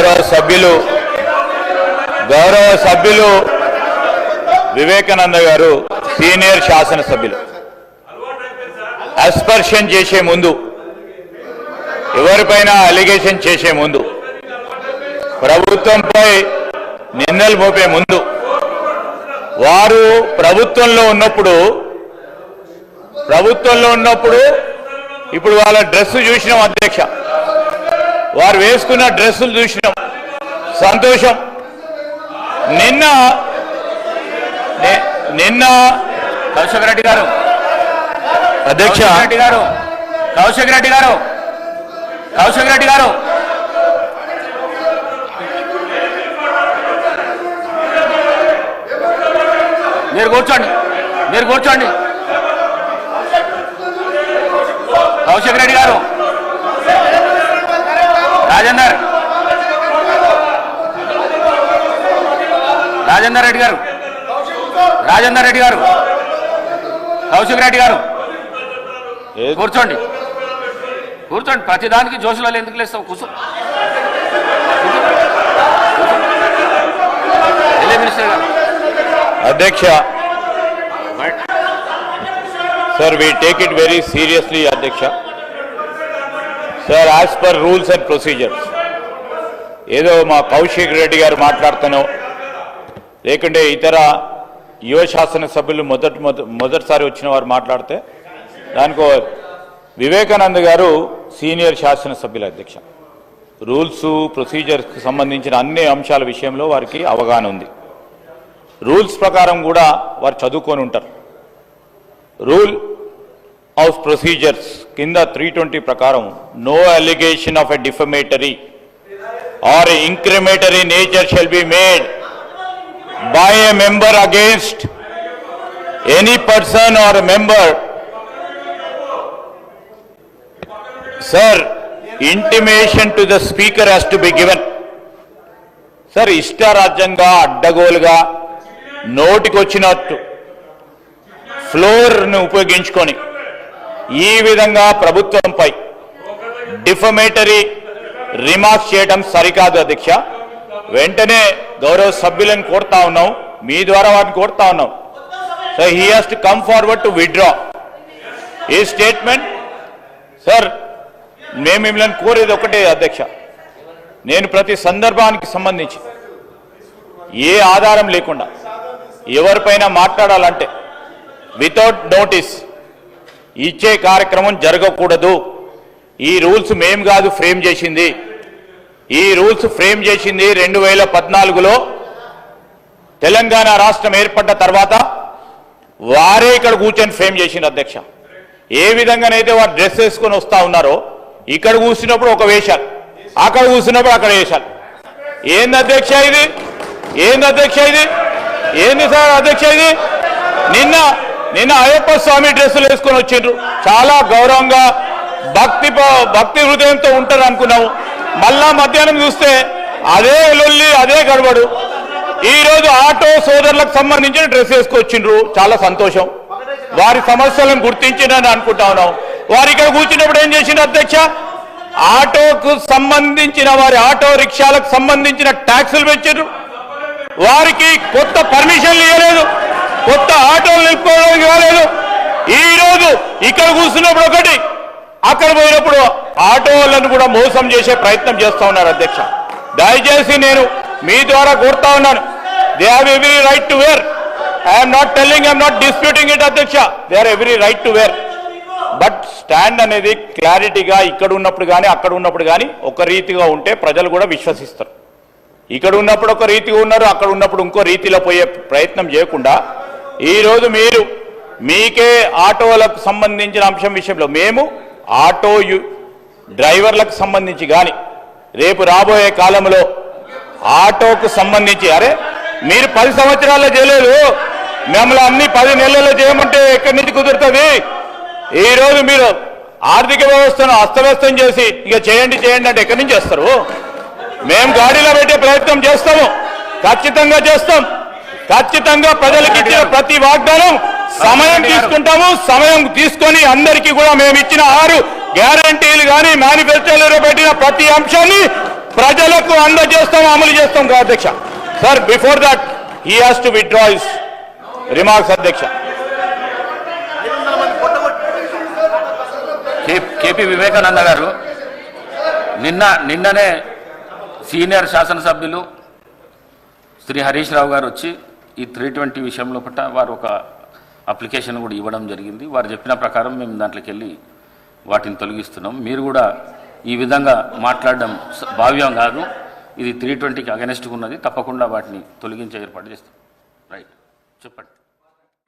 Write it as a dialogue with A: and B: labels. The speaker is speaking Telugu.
A: గౌరవ సభ్యులు గౌరవ సభ్యులు వివేకానంద గారు సీనియర్ శాసనసభ్యులు. అస్పర్షన్ చేసే ముందు ఎవరిపైన అలిగేషన్ చేసే ముందు ప్రభుత్వంపై నిందలు మోపే ముందు వారు ప్రభుత్వంలో ఉన్నప్పుడు ప్రభుత్వంలో ఉన్నప్పుడు ఇప్పుడు వాళ్ళ డ్రెస్ చూసినాం అధ్యక్ష. వారు వేసుకున్న డ్రెస్సులు చూసినాం. సంతోషం. నిన్న నిన్న
B: కౌశిక్ రెడ్డి గారు.
A: అధ్యక్ష.
B: రెడ్డి గారు. కౌశిక్ రెడ్డి గారు. కౌశిక్ రెడ్డి గారు. మీరు కూర్చోండి. మీరు కూర్చోండి. కౌశిక్ రెడ్డి గారు. రాజేందర్. రాజేందర్ రెడ్డి గారు. రాజేందర్ రెడ్డి గారు. కౌశిక్ రెడ్డి గారు. కూర్చోండి. కూర్చోండి. ప్రతిదానికి జోషులో ఎందుకు లేస్తావు? కూర్చో.
A: అధ్యక్ష. Sir we take it very seriously అధ్యక్ష. Sir as per rules and procedures ఏదో మా కౌశిక్ రెడ్డి గారు మాట్లాడుతానో లేకుంటే ఇతర యువ శాసన సభ్యులు మొదటి మొద- మొదటిసారి వచ్చిన వారు మాట్లాడితే దానికో వివేకానంద గారు సీనియర్ శాసనసభ్యుల అధ్యక్ష. రూల్స్ ప్రొసీజర్స్కి సంబంధించిన అన్ని అంశాల విషయంలో వారికి అవగాహన ఉంది. రూల్స్ ప్రకారం కూడా వారు చదువుకొని ఉంటారు. రూల్ ఆఫ్ ప్రొసీజర్స్ కింద త్రీ ట్వంటీ ప్రకారం no allegation of a defamatory or incriminatory nature shall be made by a member against any person or a member. Sir, intimation to the speaker has to be given. Sir ఇష్టారాజ్యంగా అడ్డగోలుగా నోటికొచ్చినట్టు ఫ్లోర్ను ఉపయోగించుకొని ఈ విధంగా ప్రభుత్వంపై డిఫమేటరీ రిమార్క్స్ చేయడం సరికాదు అధ్యక్ష. వెంటనే గౌరవ సభ్యులను కోరుతా ఉన్నాం. మీ ద్వారా వాటిని కోరుతా ఉన్నాం. So he has to come forward to withdraw ఈ స్టేట్మెంట్ సార్ మేము మిమ్మల్ని కోరేది ఒకటే అధ్యక్ష. నేను ప్రతి సందర్భానికి సంబంధించి ఏ ఆధారం లేకుండా ఎవరిపైన మాట్లాడాలంటే వితౌట్ నోటీస్ ఇచ్చే కార్యక్రమం జరగకూడదు. ఈ రూల్స్ మేం కాదు ఫ్రేమ్ చేసింది. ఈ రూల్స్ ఫ్రేమ్ చేసింది రెండు వేల పద్నాలుగులో తెలంగాణ రాష్ట్రం ఏర్పడ్డ తర్వాత వారే ఇక్కడ కూర్చొని ఫ్రేమ్ చేసింది అధ్యక్ష. ఏ విధంగానైతే వారు డ్రెస్ వేసుకొని వస్తూ ఉన్నారో ఇక్కడ కూర్చున్నప్పుడు ఒక వేషాలు అక్కడ కూర్చున్నప్పుడు అక్కడ వేషాలు. ఏంది అధ్యక్ష ఇది? ఏంది అధ్యక్ష ఇది? ఏంది సార్ అధ్యక్ష ఇది? నిన్న నిన్న అయ్యప్ప స్వామి డ్రెస్సులు వేసుకొని వచ్చిండ్రు. చాలా గౌరవంగా భక్తి ప- భక్తి హృదయంతో ఉంటారు అనుకున్నాము. మళ్ళా మధ్యాహ్నం చూస్తే అదే లొల్లి అదే గడబడు ఈరోజు ఆటో సోదరులకు సంబంధించిన డ్రెస్ వేసుకొచ్చిండ్రు. చాలా సంతోషం. వారి సమస్యలను గుర్తించిందని అనుకుంటా ఉన్నాం వారు ఇక్కడ కూర్చున్నప్పుడు ఏం చేసిండ్రు అధ్యక్ష? ఆటోకు సంబంధించిన వారి ఆటో రిక్షాలకు సంబంధించిన ట్యాక్సులు పెంచారు వారికి కొత్త పర్మిషన్లు ఇవ్వలేదు. ఆటోలు నిలుపుకోవడానికి రాలేదు. ఈ రోజు ఇక్కడ కూర్చున్నప్పుడు ఒకటి అక్కడ పోయినప్పుడు ఆటో వాళ్ళను కూడా మోసం చేసే ప్రయత్నం చేస్తా ఉన్నారు అధ్యక్ష. దయచేసి నేను మీ ద్వారా కోరుతా ఉన్నాను. They have every right to wear I'm not telling I'm not disputing it అధ్యక్ష. They are every right to wear but stand అనేది క్లారిటీగా ఇక్కడ ఉన్నప్పుడు కానీ అక్కడ ఉన్నప్పుడు కానీ ఒక రీతిగా ఉంటే ప్రజలు కూడా విశ్వసిస్తారు. ఇక్కడ ఉన్నప్పుడు ఒక రీతిగా ఉన్నారు అక్కడ ఉన్నప్పుడు ఇంకో రీతిలో పోయే ప్రయత్నం చేయకుండా ఈరోజు మీరు మీకే ఆటోలకు సంబంధించిన అంశం విషయంలో మేము ఆటో యు- డ్రైవర్లకు సంబంధించి కానీ రేపు రాబోయే కాలంలో ఆటోకు సంబంధించి అరే మీరు పది సంవత్సరాల్లో చేయలేదు మిమ్మల్ని అన్ని పది నెలల్లో చేయమంటే ఎక్కడి నుంచి కుదురుతుంది? ఈ రోజు మీరు ఆర్థిక వ్యవస్థను అస్తవ్యస్తం చేసి ఇక చేయండి చేయండి అంటే ఎక్కడి నుంచి చేస్తారు? మేము గాడిలో పెట్టే ప్రయత్నం చేస్తాము ఖచ్చితంగా చేస్తాం. ఖచ్చితంగా ప్రజలకు ఇచ్చిన ప్రతి వాగ్దానం సమయం తీసుకుంటాము. సమయం తీసుకొని అందరికీ కూడా మేము ఇచ్చిన ఆరు గ్యారంటీలు కానీ మేనిఫెస్టోలో పెట్టిన ప్రతి అంశాన్ని ప్రజలకు అందజేస్తాం అమలు చేస్తాం అధ్యక్ష. Sir before that he has to withdraw his remarks అధ్యక్ష.
B: కే- కేపీ వివేకానంద గారు నిన్న నిన్ననే సీనియర్ శాసనసభ్యులు శ్రీ హరీష్ రావు గారు వచ్చి ఈ త్రీ ట్వంటీ విషయంలో పట్ల వారు ఒక అప్లికేషన్ కూడా ఇవ్వడం జరిగింది. వారు చెప్పిన ప్రకారం మేము దాంట్లోకి వెళ్ళి వాటిని తొలగిస్తున్నాం. మీరు కూడా ఈ విధంగా మాట్లాడడం భావ్యం కాదు. ఇది త్రీ ట్వంటీకి అగెనెస్ట్గా ఉన్నది. తప్పకుండా వాటిని తొలగించే ఏర్పాటు చేస్తాం. రైట్. చెప్పండి.